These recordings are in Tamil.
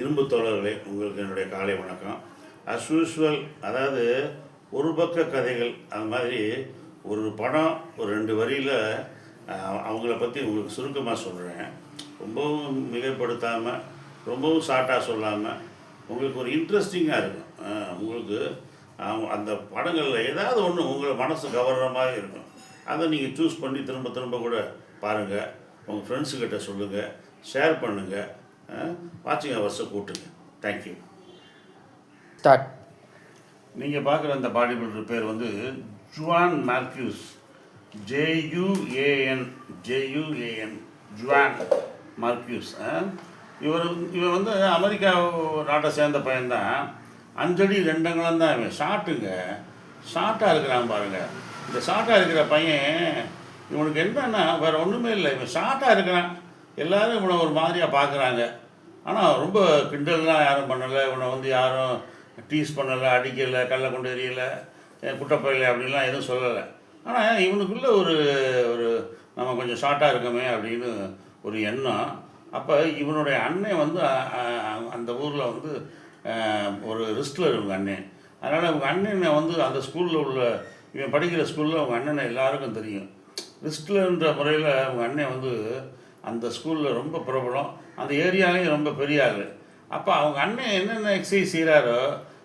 இரும்பு தோழர்களே உங்களுக்கு என்னுடைய காலை வணக்கம். அஸ் யூஸ்வல் அதாவது ஒரு பக்க கதைகள் அது மாதிரி ஒரு படம் ஒரு ரெண்டு வரியில் அவங்கள பற்றி உங்களுக்கு சுருக்கமாக சொல்கிறேன் ரொம்பவும் மிகைப்படுத்தாமல் ரொம்பவும் ஷார்ட்டாக சொல்லாமல் உங்களுக்கு ஒரு இன்ட்ரெஸ்டிங்காக இருக்கும். உங்களுக்கு அவங்க அந்த படங்களில் ஏதாவது ஒன்று உங்களை மனசு கவர்ற மாதிரி இருக்கும். அதை நீங்கள் சூஸ் பண்ணி திரும்ப திரும்ப கூட பாருங்கள் உங்கள் ஃப்ரெண்ட்ஸுக்கிட்ட சொல்லுங்கள் ஷேர் பண்ணுங்கள் வாட்சிங் ஹவர்ஸை கூட்டுங்க. தேங்க்யூ ஸ்டார்ட் நீங்கள் பார்க்குற அந்த பாடி பில்டர் பேர் வந்து Juan Marquez. J U A N J U A N Juan Marquez. இவர் இவன் வந்து அமெரிக்கா நாட்டை சேர்ந்த பையன்தான். அஞ்சடி ரெண்டங்களும் தான் இவன். ஷார்ட்டுங்க. ஷார்ட்டாக இருக்கிறான் பாருங்க. இந்த ஷார்ட்டாக இருக்கிற பையன் இவனுக்கு என்னன்னா வேற ஒன்றுமே இல்லை. இவன் ஷார்ட்டாக இருக்கிறான். எல்லாரும் இவனை ஒரு மாதிரியாக பார்க்குறாங்க. ஆனால் ரொம்ப கிண்டல்லாம் யாரும் பண்ணலை. இவனை வந்து யாரும் டீஸ் பண்ணலை அடிக்கலை கல்லை கொண்டு எறியலை குட்டப்பையில் அப்படின்லாம் எதுவும் சொல்லலை. ஆனால் இவனுக்குள்ளே ஒரு ஒரு நம்ம கொஞ்சம் ஷார்ட்டாக இருக்கோமே அப்படின்னு ஒரு எண்ணம். அப்போ இவனுடைய அண்ணன் வந்து அந்த ஊரில் வந்து ஒரு ரிஸ்கில் இவங்க அண்ணன். அதனால் அவங்க அண்ணனை வந்து அந்த ஸ்கூலில் உள்ள இவன் படிக்கிற ஸ்கூலில் அவங்க அண்ணனை எல்லாருக்கும் தெரியும். ரிஸ்ட்லர்ன்ற முறையில் அவங்க அண்ணன் வந்து அந்த ஸ்கூலில் ரொம்ப பிரபலம். அந்த ஏரியாலையும் ரொம்ப பெரிய ஆள். அப்போ அவங்க அண்ணன் என்னென்ன எக்ஸசைஸ் செய்கிறாரோ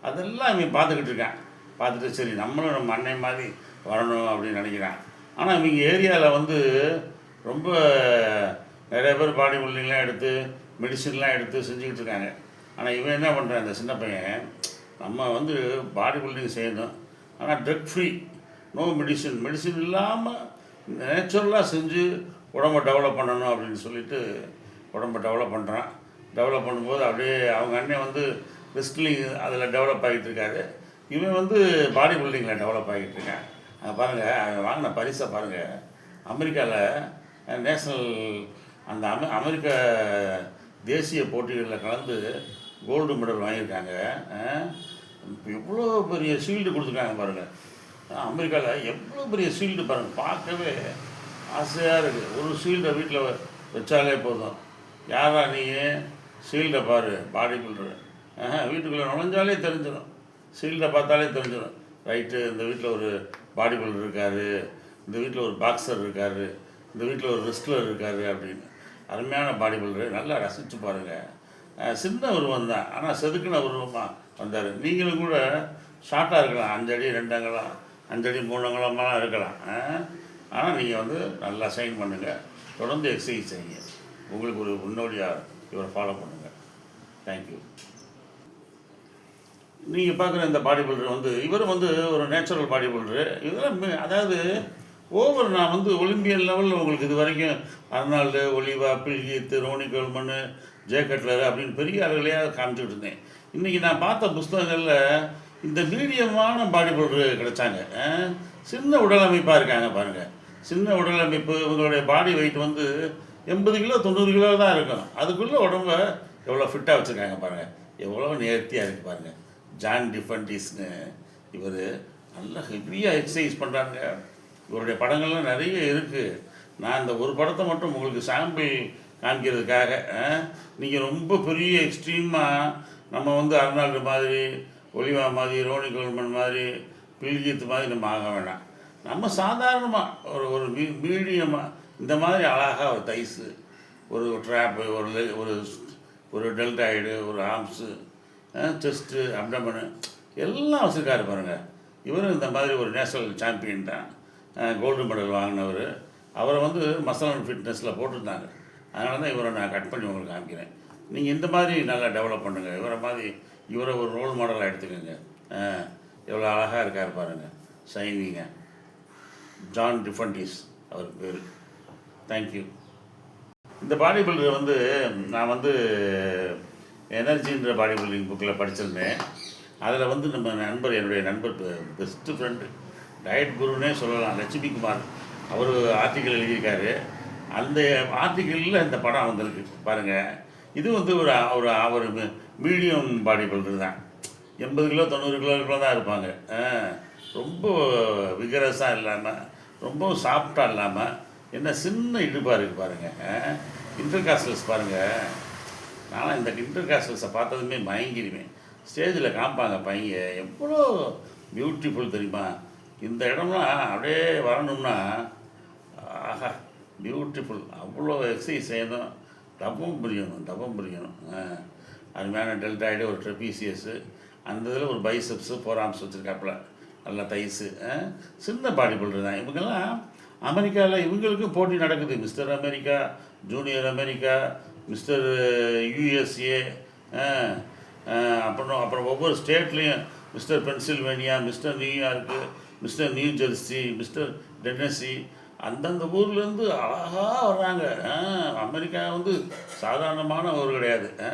அதெல்லாம் இவன் பார்த்துக்கிட்டு இருக்கான். பார்த்துட்டு சரி நம்மளும் நம்ம அண்ணன் மாதிரி வரணும் அப்படின்னு நினைக்கிறான். ஆனால் இவங்க ஏரியாவில் வந்து ரொம்ப நிறைய பேர் பாடி பில்டிங்லாம் எடுத்து மெடிசின்லாம் எடுத்து செஞ்சுக்கிட்டு இருக்காங்க. ஆனால் இவன் என்ன பண்ணுறான் இந்த சின்ன பையன்? நம்ம வந்து பாடி பில்டிங் செய்யணும். ஆனால் drug free no medicine medicine இல்லாமல் நேச்சுரலாக செஞ்சு உடம்ப டெவலப் பண்ணணும் அப்படின்னு சொல்லிட்டு உடம்ப டெவலப் பண்ணுறான் டெவலப் பண்ணும்போது அப்படியே அவங்க அண்ணன் வந்து ரெஸ்ட்லிங் அதில் டெவலப் ஆகிட்டு இருக்காரு. இவன் வந்து பாடி பில்டிங்கில் டெவலப் ஆகிட்டு இருக்கான். அங்கே பாருங்கள் அவன் வாங்கின பரிசை பாருங்கள் அமெரிக்காவில் நேஷ்னல் அந்த அமெ அமெரிக்க தேசிய போட்டிகளில் கலந்து கோல்டு மெடல் வாங்கியிருக்காங்க. எவ்வளோ பெரிய ஷீல்டு கொடுத்துருக்காங்க பாருங்கள் அமெரிக்காவில் எவ்வளோ பெரிய ஷீல்டு பாருங்கள் பார்க்கவே ஆசையாக இருக்குது ஒரு ஷீல்டை வீட்டில் வச்சாலே போதும். யாரா நீ ஷீல்டை பாரு பாடி பில்டர் வீட்டுக்குள்ளே நுழைஞ்சாலே தெரிஞ்சிடும் ஷீல்டை பார்த்தாலே தெரிஞ்சிடும் ரைட்டு இந்த வீட்டில் ஒரு பாடி பில்டர் இருக்காரு. இந்த வீட்டில் ஒரு பாக்ஸர் இருக்காரு. இந்த வீட்டில் ஒரு ரெஸ்ட்லர் இருக்காரு அப்படின்னு. அருமையான பாடி பில்டர் நல்லா ரசித்து பாருங்கள் சின்ன உருவம் தான். ஆனால் செதுக்கின உருவமாக வந்தார். நீங்களும் கூட ஷார்ட்டாக இருக்கலாம். அஞ்சடி ரெண்டு அங்கலாம் அஞ்சடி மூணு மூணங்கலமெல்லாம் இருக்கலாம். ஆனால் நீங்கள் வந்து நல்லா சைன் பண்ணுங்கள் தொடர்ந்து எக்ஸசைஸ் செய்யுங்க. உங்களுக்கு ஒரு முன்னோடியாக இவரை ஃபாலோ பண்ணுங்கள் தேங்க்யூ நீங்கள் பார்க்குற இந்த பாடி பில்டர் வந்து இவரும் வந்து ஒரு நேச்சுரல் பாடி பில்டரு இதெல்லாம் அதாவது ஓவர் நான் வந்து ஒலிம்பியன் லெவலில் உங்களுக்கு இது வரைக்கும் Arnold Oliva Phil Heath Ronnie Coleman Jay Cutler அப்படின்னு பெரிய ஆளுகளையாக காமிச்சுட்டு இருந்தேன். இன்றைக்கி நான் பார்த்த புஸ்தகங்களில் இந்த மீடியமான பாடி பில்டர் கிடைச்சாங்க சின்ன உடல் அமைப்பாக இருக்காங்க பாருங்கள் சின்ன உடல் அமைப்பு இவங்களுடைய பாடி வெயிட் வந்து எண்பது கிலோ தொண்ணூறு கிலோ தான் இருக்கும். அதுக்குள்ளே உடம்ப எவ்வளோ ஃபிட்டாக வச்சுருக்காங்க பாருங்கள் எவ்வளோ நேர்த்தியாக இருக்குது பாருங்கள் ஜான் டிஃபன்டிஸ்னு இவர் நல்லா ஹெவியாக எக்ஸசைஸ் பண்ணுறாங்க இவருடைய படங்கள்லாம் நிறைய இருக்குது நான் இந்த ஒரு படத்தை மட்டும் உங்களுக்கு சாம்பிள் காமிக்கிறதுக்காக நீங்கள் ரொம்ப பெரிய எக்ஸ்ட்ரீமாக நம்ம வந்து அர்னால்டு மாதிரி ஒலிவா மாதிரி ரோனி கோல்மன் மாதிரி பில்கீத் மாதிரி நம்ம ஆக வேணாம். நம்ம சாதாரணமாக ஒரு ஒரு மீ மீடியமாக இந்த மாதிரி அழகாக ஒரு தைஸு ஒரு ட்ராப்பு ஒரு ஒரு ஒரு டெல்டாய்டு ஒரு ஆம்ஸு செஸ்ட்டு அப்டமனு எல்லாம் வச்சுருக்காரு பாருங்கள் இவரும் இந்த மாதிரி ஒரு நேஷனல் சாம்பியன் தான். கோல்டு மெடல் வாங்கினவர். அவரை வந்து மசால் அண்ட் ஃபிட்னஸில் போட்டிருந்தாங்க. அதனால தான் இவரை நான் கட் பண்ணி உங்களுக்கு காமிக்கிறேன். நீங்கள் இந்த மாதிரி நல்லா டெவலப் பண்ணுங்கள் இவரை மாதிரி இவரை ஒரு ரோல் மாடலாக எடுத்துக்கோங்க. எவ்வளோ அழகாக இருக்கார் பாருங்கள் சைனிங்க ஜான் டிஃபன்டிஸ் அவர் பேர். தேங்க்யூ இந்த பாடி பில்டர் வந்து நான் வந்து எனர்ஜின்ற பாடி பில்டிங் புக்கில் படிச்சிருந்தேன். அதில் வந்து நம்ம நண்பர் என்னுடைய நண்பர் பெஸ்ட்டு ஃப்ரெண்டு டயட் குருனே சொல்லலாம் லட்சுமி குமார். அவர் ஆர்டிக்கல் எழுதியிருக்காரு. அந்த ஆர்டிக்கலில் இந்த படம் வந்திருக்கு பாருங்கள் இது வந்து ஒரு ஒரு ஒரு மீடியம் பாடி பில்டர் தான். எண்பது கிலோ தொண்ணூறு கிலோ தான் இருப்பாங்க. ரொம்ப விகரஸாக இல்லாமல் ரொம்ப சாஃப்டாக இல்லாமல் என்ன சின்ன இடுப்பாக இருக்குது பாருங்கள் இன்டர்காஸ்டல்ஸ் பாருங்கள் நானும் இந்த இன்டர் காஸ்டல்ஸை பார்த்ததுமே மயங்கிடுவேன் ஸ்டேஜில் காமிப்பாங்க பையன். எவ்வளோ பியூட்டிஃபுல் தெரியுமா? இந்த இடம்லாம் அப்படியே வரணும்னா ஆஹா பியூட்டிஃபுல் அவ்வளோ எக்ஸசைஸ் செய்யணும். தப்பம் புரியணும் தப்பம் புரியணும். ஆ. அருமையான டெல்டாய்டு ஒரு ட்ரெபீசியஸு அந்த இதில் ஒரு பைசப்ஸு ஃபோர் வச்சுருக்காப்புல. நல்லா தைஸு சின்ன பாடி பில்டர் தான். இவங்கெல்லாம் அமெரிக்காவில் இவங்களுக்கும் போட்டி நடக்குது. Mister America junior America Mister USA அப்புறம் அப்புறம் ஒவ்வொரு ஸ்டேட்லேயும் Mister Pennsylvania Mister New York Mister New Jersey Mister Tennessee அந்தந்த ஊர்லேருந்து அழகாக வர்றாங்க. ஆ, அமெரிக்கா வந்து சாதாரணமான ஊர் கிடையாது. ஆ,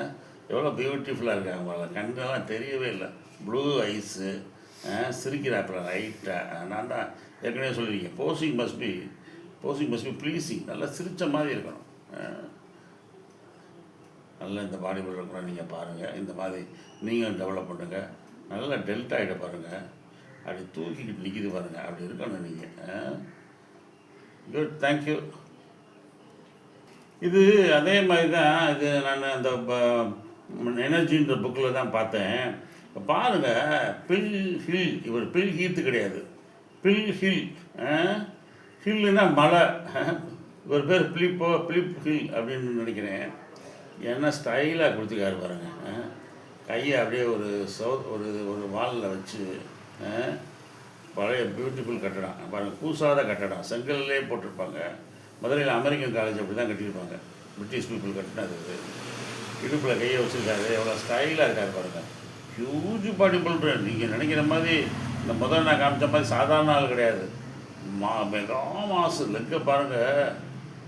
எவ்வளோ பியூட்டிஃபுல்லாக இருக்காங்க. அவங்கள கண்ணெல்லாம் தெரியவே இல்லை. ப்ளூ ஐஸு சிரிக்கிறாப்புல ரைட்டாக நான் தான் ஏற்கனவே சொல்லியிருக்கேன். Posing must be posing must be pleasing நல்லா சிரித்த மாதிரி இருக்கணும். நல்லா இந்த பாடி பில்டர் கூட நீங்கள் பாருங்கள் இந்த மாதிரி நீங்களும் டெவலப் பண்ணுங்கள் நல்ல டெல்டாயிட பாருங்கள் அப்படி தூக்கிக்கிட்டு நிற்கிது பாருங்கள் அப்படி இருக்கணும் நீங்கள் குட் தேங்க்யூ இது அதே மாதிரி தான் இது நான் அந்த எனர்ஜின்ற புக்கில் தான் பார்த்தேன். இப்போ பாருங்கள் பில் ஹில். இவர் பில் ஹீத்து கிடையாது. Phil Hill. ஹில்னா மலை. இவர் பேர் பிலிப்போ பிலிப் ஹில் அப்படின்னு நினைக்கிறேன். என்ன ஸ்டைலாக கொடுத்துக்காரு பாருங்க. ஆ? கையை அப்படியே ஒரு சௌ ஒரு ஒரு வாலில் வச்சு பழைய பியூட்டிஃபுல் கட்டடம். பாருங்கள் கூசாத கட்டடம். செங்கல்லே போட்டிருப்பாங்க. மதுரையில் அமெரிக்கன் காலேஜ் அப்படி தான் கட்டியிருப்பாங்க. பிரிட்டிஷ் பீப்புள் கட்டினது இடுப்பில் கையை வச்சுருக்காரு. எவ்வளோ ஸ்டைலாக இருக்கார் பாருங்கள் ஹியூஜ் பாடி பில்டர் நீங்கள் நினைக்கிற மாதிரி இந்த முதல்ல நான் காமிச்ச மாதிரி சாதாரண ஆள் கிடையாது. மா மெகா மாசு லெக்கை பாருங்கள்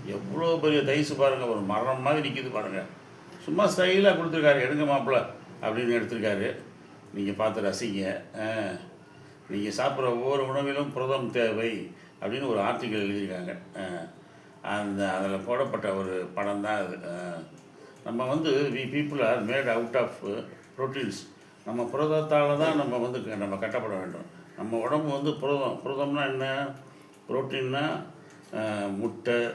எவ்வளோ பெரிய தைசு பாருங்கள் ஒரு மரம் மாதிரி நிற்கிது பாருங்கள் சும்மா ஸ்டைலாக கொடுத்துருக்காரு. எடுங்க மாப்பிள்ள அப்படின்னு எடுத்திருக்காரு. நீங்கள் பார்த்து ரசிங்க. நீங்கள் சாப்பிட்ற ஒவ்வொரு உணவிலும் புரதம் தேவை அப்படின்னு ஒரு ஆர்டிக்கல் எழுதியிருக்காங்க. ஆ. அந்த அதில் போடப்பட்ட ஒரு படம் தான் அது. ஆ. நம்ம வந்து we people are made out of proteins நம்ம புரதத்தால் தான் நம்ம வந்து க- நம்ம கட்டப்பட வேண்டும். நம்ம உடம்பு வந்து புரதம் புரதம்னா என்ன? புரோட்டீன்னா முட்டை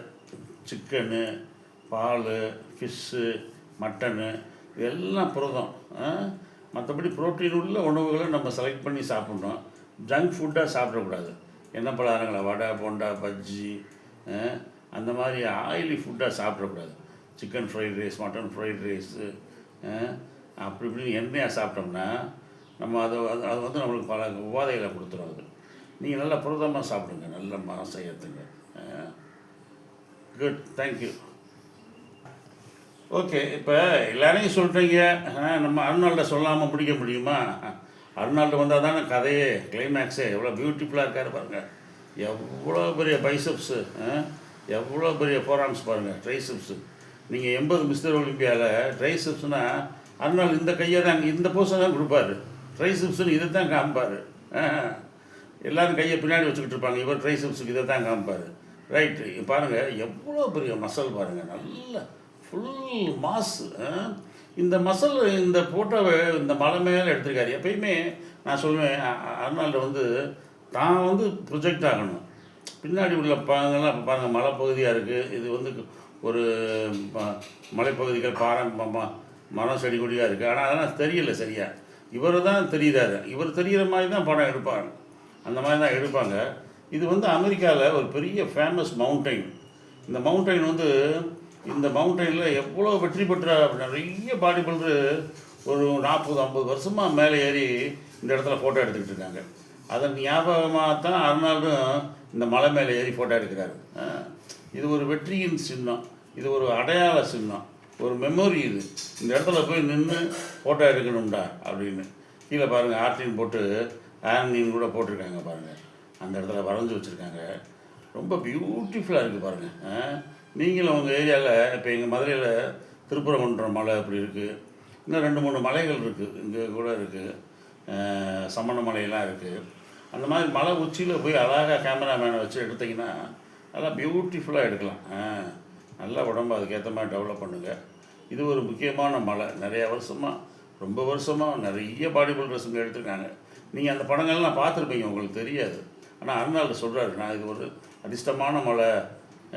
சிக்கனு பால் ஃபிஷ்ஷு மட்டனு இதெல்லாம் புரதம். மற்றபடி புரோட்டீன் உள்ள உணவுகளை நம்ம செலக்ட் பண்ணி சாப்பிட்ணும். ஜங்க் ஃபுட்டாக சாப்பிடக்கூடாது. என்ன பலகாரங்களை வடை போண்டா பஜ்ஜி அந்த மாதிரி ஆயிலி ஃபுட்டாக சாப்பிடக்கூடாது. Chicken fried rice mutton fried rice அப்படி இப்படின்னு எண்ணெயாக சாப்பிட்டோம்னா நம்ம அதை அது அது வந்து நம்மளுக்கு பல உபாதைகளை கொடுத்துரும் அது. நீங்கள் நல்லா புரதமாக சாப்பிடுங்க நல்ல மாசம் ஏற்றுங்க குட் தேங்க்யூ ஓகே இப்போ எல்லாரையும் சொல்கிறீங்க நம்ம அருணாள்கிட்ட சொல்லாமல் பிடிக்க முடியுமா? அருணாள்கிட்ட வந்தால் தானே கதையே கிளைமேக்ஸே எவ்வளோ பியூட்டிஃபுல்லாக இருக்காரு பாருங்கள் எவ்வளோ பெரிய பைசப்ஸு எவ்வளோ பெரிய ஃபோராம்ஸ் பாருங்கள் ட்ரைசப்ஸு நீங்கள் எண்பது மிஸ்டர் ஒலிம்பியாவில் ட்ரைசப்ஸ்னால் அதனால் இந்த கையை தான் இந்த போஸை தான் கொடுப்பாரு. ட்ரைசப்ஸ்னு இதை தான் காமிப்பார். எல்லோரும் கையை பின்னாடி வச்சுக்கிட்டு இருப்பாங்க. இவர் ட்ரைசப்ஸுக்கு இதை தான் காமிப்பார். ரைட்டு பாருங்கள் எவ்வளோ பெரிய மசல் பாருங்கள் நல்ல ஃபுல் மாசு இந்த மசல் இந்த ஃபோட்டோவை இந்த மலை மேலே எடுத்திருக்காரு. எப்பயுமே நான் சொல்லுவேன் அ- வந்து தான் வந்து ப்ரொஜெக்ட் ஆகணும். பின்னாடி உள்ள பாருங்கள்லாம் இப்போ பாருங்கள் மலைப்பகுதியாக இருக்குது இது வந்து ஒரு ம- மலைப்பகுதிகள் பாறை மரம் செடி கொடியாக இருக்குது ஆனால் அதெல்லாம் தெரியல சரியா. இவர் தான் தெரியுறாரு. இவர் தெரிகிற மாதிரி தான் படம் எடுப்பாங்க அந்த மாதிரி தான் எடுப்பாங்க. இது வந்து அமெரிக்காவில் ஒரு பெரிய ஃபேமஸ் மவுண்டைன் இந்த மவுண்டைன் வந்து இந்த மவுண்டைனில் எவ்வளோ வெற்றி பெற்ற நிறைய பாடி பில்டரு ஒரு நாற்பது ஐம்பது வருஷமாக மேலே ஏறி இந்த இடத்துல ஃபோட்டோ எடுத்துக்கிட்டு இருக்காங்க. அதன் ஞாபகமாக தான் அருணாலும் இந்த மலை மேலே ஏறி ஃபோட்டோ எடுக்கிறாரு. இது ஒரு வெற்றியின் சின்னம். இது ஒரு அடையாள சின்னம். ஒரு மெமோரி இது. இந்த இடத்துல போய் நின்று ஃபோட்டோ எடுக்கணும்டா அப்படின்னு. கீழே பாருங்கள் ஆர்டின் போட்டு ஆன்னின் கூட போட்டிருக்காங்க பாருங்கள் அந்த இடத்துல வரைஞ்சி வச்சுருக்காங்க. ரொம்ப பியூட்டிஃபுல்லாக இருக்குது பாருங்கள் நீங்களும் உங்கள் ஏரியாவில் இப்போ எங்கள் மதுரையில் திருப்பரங்குன்றம் மலை அப்படி இருக்குது இன்னும் ரெண்டு மூணு மலைகள் இருக்குது இங்கே கூட இருக்குது சம்மண மலையெல்லாம் இருக்குது அந்த மாதிரி மலை உச்சியில் போய் அழகாக கேமராமேனை வச்சு எடுத்தீங்கன்னா நல்லா பியூட்டிஃபுல்லாக எடுக்கலாம். ஆ, நல்லா உடம்பு அதுக்கேற்ற மாதிரி டெவலப் பண்ணுங்கள் இது ஒரு முக்கியமான மலை. நிறைய வருஷமாக ரொம்ப வருஷமாக நிறைய பாடி பில்டர்ஸுங்க எடுத்துருக்காங்க. நீங்கள் அந்த படங்கள்லாம் பார்த்துருப்பீங்க உங்களுக்கு தெரியாது. ஆனால் அருணாள் சொல்கிறாரு நான் இது ஒரு அதிர்ஷ்டமான மலை.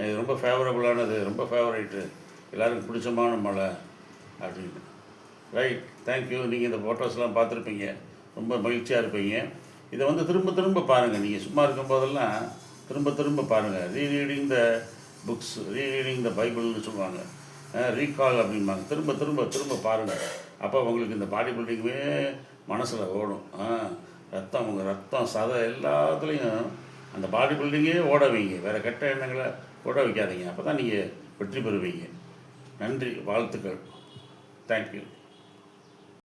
இது ரொம்ப ஃபேவரபுளானது ரொம்ப ஃபேவரைட்டு எல்லாருக்கும் பிடிச்சமான மலை. அப்படின்னு. ரைட் தேங்க்யூ நீங்கள் இந்த ஃபோட்டோஸ்லாம் பார்த்துருப்பீங்க. ரொம்ப மகிழ்ச்சியாக இருப்பீங்க. இதை வந்து திரும்ப திரும்ப பாருங்கள் நீங்கள் சும்மா இருக்கும்போதெல்லாம் திரும்ப திரும்ப பாருங்கள் re reading the books rereading the பைபிள்னு சொல்லுவாங்க. ரீகால் அப்படிம்பாங்க. திரும்ப திரும்ப திரும்ப பாருங்கள் அப்போ உங்களுக்கு இந்த பாடி பில்டிங்குமே மனசில் ஓடும். ஆ, ரத்தம் உங்கள் ரத்தம் சதை எல்லாத்துலேயும் அந்த பாடி பில்டிங்கே ஓட வைங்க. வேறு கெட்ட எண்ணங்களை ஓட வைக்காதீங்க. அப்போ தான் நீங்கள் வெற்றி பெறுவீங்க. நன்றி வாழ்த்துக்கள். தேங்க்யூ